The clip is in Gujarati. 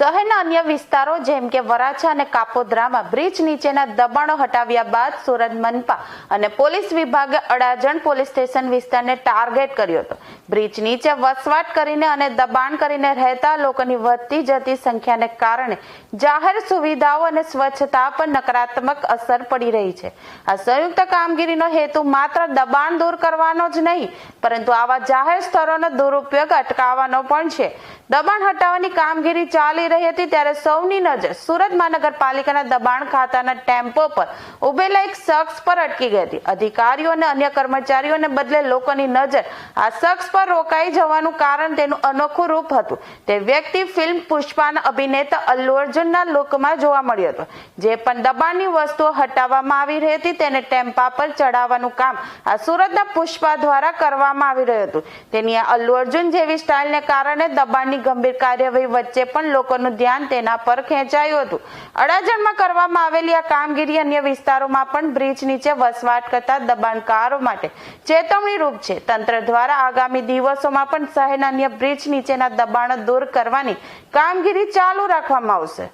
વિસ્તારો જેમ કે વરાછા અને કાપોદ્રામાં બ્રિજ નીચેના દબાણો હટાવ્યા બાદ સુરત મનપા અને પોલીસ વિભાગે અડાજણ પોલીસ સ્ટેશન વિસ્તારને ટાર્ગેટ કર્યો હતો. બ્રિજ નીચે વસવાટ કરીને અને દબાણ કરીને રહેતા લોકોની વધતી જતી સંખ્યાને કારણે જાહેર સુવિધાઓ અને સ્વચ્છતા પર નકારાત્મક અસર પડી રહી છે. આ સંયુક્ત કામગીરીનો હેતુ માત્ર દબાણ દૂર કરવાનો જ નહીં, પરંતુ આવા જાહેર સ્થળોનો દુરુપયોગ અટકાવવાનો પણ છે. દબાણ હટાવવાની કામગીરી ચાલી રહી હતી ત્યારે સૌની નજર સુરત મહાનગરપાલિકાના દબાણ ખાતાના ટેમ્પો પર ઉભેલા એક શખ્સ પર અટકી ગઈ હતી. અધિકારીઓ અને અન્ય કર્મચારીઓને બદલે લોકોની નજર આ શખ્સ પર રોકાઈ જવાનું કારણ તેનું અનોખું રૂપ હતું. તે વ્યક્તિ ફિલ્મ પુષ્પાના અભિનેતા અલ્લુ અર્જુનના લુકમાં જોવા મળ્યો હતો. જે પણ દબાણની વસ્તુઓ હટાવવામાં આવી રહી હતી તેને ટેમ્પા પર ચડાવવાનું કામ આ સુરતના પુષ્પા દ્વારા કરવામાં આવી રહ્યું હતું. તેની આ અલ્લુ અર્જુન જેવી સ્ટાઇલને કારણે દબાણની ગંભીર કાર્યવાહી વચ્ચે પણ લોકોનું ધ્યાન તેના પર ખેંચાયું હતું. અડાજણમાં કરવામાં આવેલી આ કામગીરી અન્ય વિસ્તારોમાં પણ બ્રિજ નીચે વસવાટ કરતા દબાણકારો માટે ચેતવણી રૂપ છે. તંત્ર દ્વારા આગામી દિવસોમાં પણ શહેરના અન્ય બ્રિજ નીચેના દબાણો દૂર કરવાની કામગીરી ચાલુ રાખવામાં આવશે.